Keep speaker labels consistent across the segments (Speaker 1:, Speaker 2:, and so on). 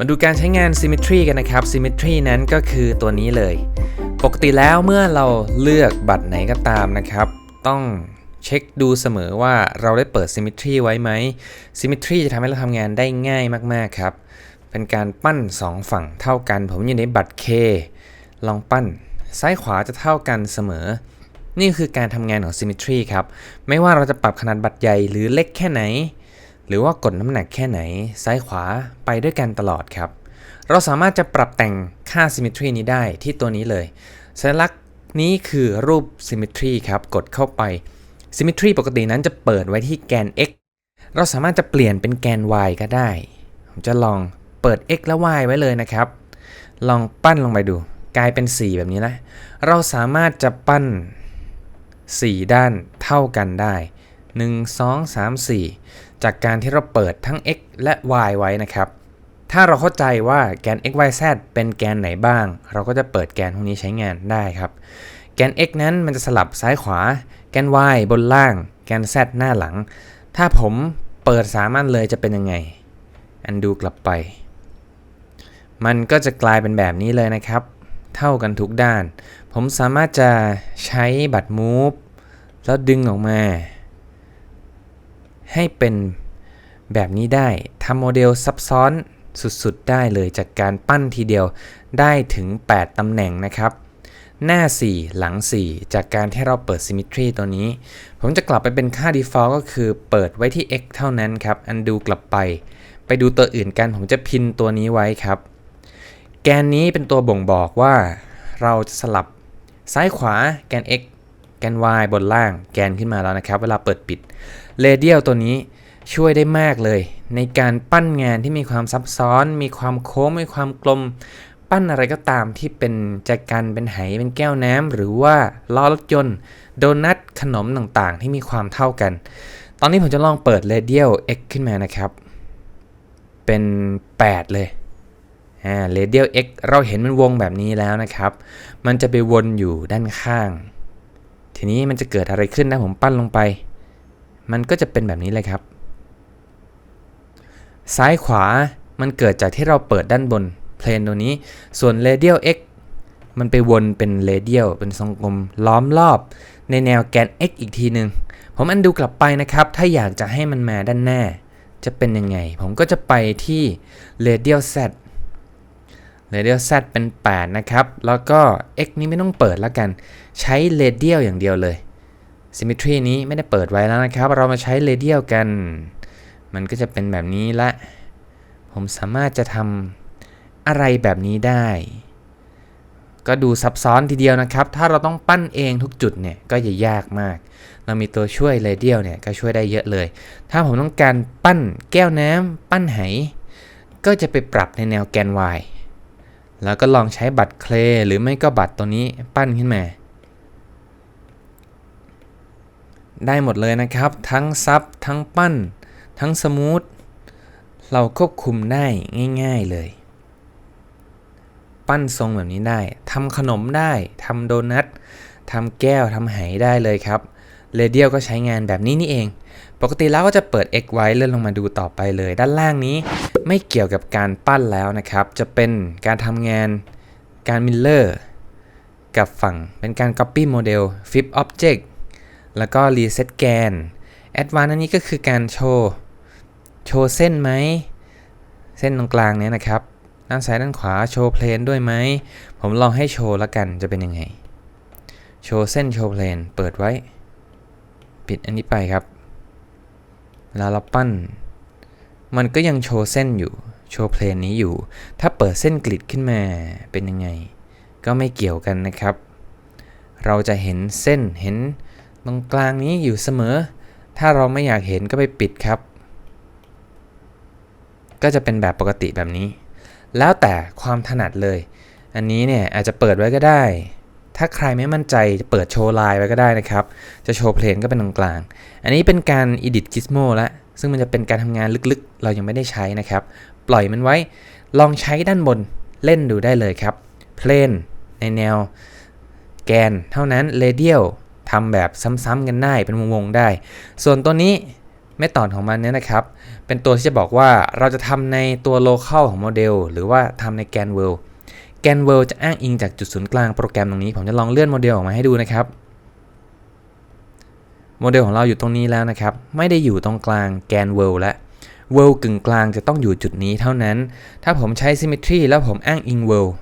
Speaker 1: มาดูการใช้งาน Symmetry กันนะครับ Symmetry นั้นก็คือตัวนี้เลย ปกติแล้วเมื่อเราเลือกบัตรไหนก็ตามนะครับ ต้องเช็คดูเสมอว่าเราได้เปิด Symmetry ไว้ไหม Symmetry จะทำให้เราทำงานได้ง่ายมากๆครับ เป็นการปั้น 2 ฝั่งเท่ากัน ผมอยู่ในบัตร K ลองปั้น ซ้ายขวาจะเท่ากันเสมอ นี่คือการทำงานของ Symmetry ครับ ไม่ว่าเราจะปรับขนาดบัตรใหญ่หรือเล็กแค่ไหน หรือว่ากดน้ำหนักแค่ไหน ซ้ายขวาไปด้วยกันตลอดครับ เราสามารถจะปรับแต่งค่า Symmetry นี้ได้ที่ตัวนี้เลย สัญลักษณ์นี้คือรูป Symmetry ครับ กดเข้าไป Symmetry ปกตินั้นจะเปิดไว้ที่แกน x เราสามารถจะเปลี่ยนเป็นแกน y ก็ได้ ผมจะลองเปิด x และ y ไว้เลยนะครับ ลองปั้นลงไปดู กลายเป็น 4 แบบนี้นะ เราสามารถจะปั้น 4 ด้านเท่ากันได้ 1 2 3 4 จากการที่เราเปิดทั้ง x และ y ไว้นะครับ ถ้าเราเข้าใจว่าแกน x y z เป็นแกนไหนบ้าง เราก็จะเปิดแกนพวกนี้ใช้งานได้ครับ แกน x นั้นมันจะสลับซ้ายขวา แกน y บนล่าง แกน z หน้าหลัง ถ้าผมเปิดสามัญเลยจะเป็นยังไง อันดูกลับไป มันก็จะกลายเป็นแบบนี้เลยนะครับ เท่ากันทุกด้าน ผมสามารถจะใช้บัตร move แล้วดึงออกมา ให้เป็นแบบนี้ได้ทำโมเดลซับซ้อนสุดๆ ได้เลยจากการปั้นทีเดียวได้ถึง 8ตำแหน่งนะครับ หน้า 4 หลัง 4 จากการที่เราเปิด Symmetry ตัวนี้ ผมจะกลับไปเป็นค่า Default ก็คือเปิดไว้ที่ x เท่านั้นครับอันดูกลับไป ไปดูตัวอื่นกัน ผมจะพินตัวนี้ไว้ครับ แกนนี้เป็นตัวบ่งบอกว่า เราจะสลับซ้ายขวาแกน x แกน y บนล่างแกนขึ้นมาแล้วนะครับ เวลาเปิดปิดเรเดียลตัวนี้ช่วยได้มากเลย ในการปั้นงานที่มีความซับซ้อน มีความโค้ง มีความกลม ปั้นอะไรก็ตามที่เป็นแจกันเป็นไหเป็นแก้วน้ำหรือว่าล้อรถยนต์ โดนัทขนมต่างๆ ที่มีความเท่ากัน ตอนนี้ผมจะลองเปิด Radial X ขึ้นมานะครับ เป็น 8 เลยอ่า Radial X เราเห็นมันวงแบบนี้แล้วนะครับ มันจะไปวนอยู่ด้านข้าง ทีนี้มันจะเกิดอะไรขึ้นนะผมปั้นลงไป มันก็จะเป็นแบบนี้เลยครับ ซ้ายขวามันเกิดจากที่เราเปิดด้านบนเพลนตัวนี้ ส่วน radial x มันไปวนเป็น radial เป็นทรงกลมล้อมรอบ ในแนวแกน x อีกทีหนึ่งผมอันดูกลับไปนะครับ ถ้าอยากจะให้มันมาด้านหน้า จะเป็นยังไง ผมก็จะไปที่ radial z radial z เป็น 8 นะครับ แล้วก็ x นี้ไม่ต้องเปิดแล้วกัน ใช้ radial อย่างเดียวเลย symmetry นี้ไม่ได้เปิดไว้แล้วนะครับ เรามาใช้ radial กัน มันก็จะเป็นแบบนี้ละ ผมสามารถจะทำอะไรแบบนี้ได้ ก็ดูซับซ้อนทีเดียวนะครับ ถ้าเราต้องปั้นเองทุกจุดเนี่ยก็จะยากมาก เรามีตัวช่วยเรเดียลเนี่ยก็ช่วยได้เยอะเลย ถ้าผมต้องการปั้นแก้วน้ำปั้นไหก็จะไปปรับในแนวแกน y แล้วก็ลองใช้บัตรเคลหรือไม่ก็บัตรตัวนี้ปั้นขึ้นมา ได้หมดเลยนะครับ ทั้งซับทั้งปั้น ทั้งสมูทเราควบคุมได้ง่ายๆเลย ปั้นทรงแบบนี้ได้ทำขนมได้ทำโดนัททำแก้วทำไหได้เลยครับเรเดียลก็ใช้งานแบบนี้นี่เอง ปกติแล้วก็จะเปิด X ไว้เลื่อนลงมาดูต่อไปเลย ด้านล่างนี้ ไม่เกี่ยวกับการปั้นแล้วนะครับ จะเป็นการทำงานการมิลเลอร์กับฝั่งเป็นการ Copy Model Flip Object แล้วก็ Reset แกน Advanced อันนี้ก็คือการโชว์ โชว์เส้นไหม เส้นตรงกลางเนี้ยนะครับ ด้านซ้ายด้านขวาโชว์เพลนด้วยไหม ผมลองให้โชว์แล้วกันจะเป็นยังไง โชว์เส้นโชว์เพลนเปิดไว้ ปิดอันนี้ไปครับ เวลาเราปั้น มันก็ยังโชว์เส้นอยู่ โชว์เพลนนี้อยู่ ถ้าเปิดเส้นกริดขึ้นมาเป็นยังไง ก็ไม่เกี่ยวกันนะครับ เราจะเห็นเส้นเห็นตรงกลางนี้อยู่เสมอ ถ้าเราไม่อยากเห็นก็ไปปิดครับ ก็จะเป็นแบบปกติแบบนี้ แล้วแต่ความถนัดเลย อันนี้เนี่ยอาจจะเปิดไว้ก็ได้ ถ้าใครไม่มั่นใจจะเปิดโชว์ไลน์ไว้ก็ได้นะครับ จะโชว์เพลงก็เป็นตรงกลาง อันนี้เป็นการ edit gizmo ละ ซึ่งมันจะเป็นการทำงานลึกๆ เรายังไม่ได้ใช้นะครับ ปล่อยมันไว้ลองใช้ด้านบนเล่นดูได้เลยครับ เพลนในแนวแกนเท่านั้น radial ทำแบบซ้ำๆกันได้เป็นวงๆได้ ส่วนตัวนี้เมธอดของมันเนี่ยนะครับ เป็นตัวที่จะบอกว่าเราจะทำในตัว local ของโมเดล หรือว่าทำในแกน world แกน world จะอ้างอิงจากจุดศูนย์กลางโปรแกรมตรงนี้ ผมจะลองเลื่อนโมเดลออกมาให้ดูนะครับ โมเดลของเราอยู่ตรงนี้แล้วนะครับ ไม่ได้อยู่ตรงกลางแกน world และ world กึ่งกลางจะต้องอยู่จุดนี้เท่านั้น ถ้าผมใช้ symmetry แล้วผมอ้างอิง world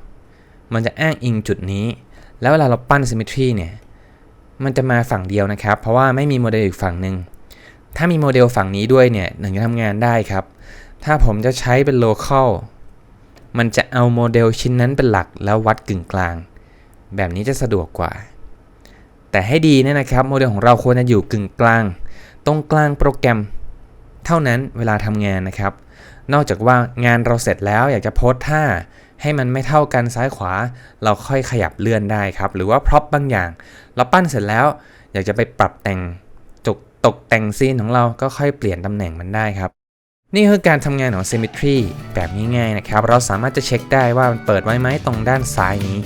Speaker 1: มันจะอ้างอิงจุดนี้ แล้วเวลาเราปั้น symmetry เนี่ย มันจะมาฝั่งเดียวนะครับ เพราะว่าไม่มีโมเดลอีกฝั่งหนึ่ง ถ้ามีโมเดลฝั่งนี้ด้วยเนี่ยหนึ่งจะทำงานได้ครับ ถ้าผมจะใช้เป็น local มันจะเอาโมเดลชิ้นนั้นเป็นหลักแล้ววัดกึ่งกลาง แบบนี้จะสะดวกกว่า แต่ให้ดีเนี่ยนะครับโมเดลของเราควรจะอยู่กึ่งกลาง ตรงกลางโปรแกรม เท่านั้นเวลาทำงานนะครับ นอกจากว่างานเราเสร็จแล้วอยากจะโพสท่าให้มันไม่เท่ากันซ้ายขวา เราค่อยขยับเลื่อนได้ครับ หรือว่าพร็อพบางอย่าง เราปั้นเสร็จแล้ว อยากจะไปปรับแต่งจกตกแต่งซีนของเราก็ค่อยเปลี่ยนตำแหน่งมันได้ครับ นี่คือการทำงานของ Symmetry แบบง่ายๆนะครับ เราสามารถจะเช็คได้ว่ามันเปิดไว้ไหมตรงด้านซ้ายนี้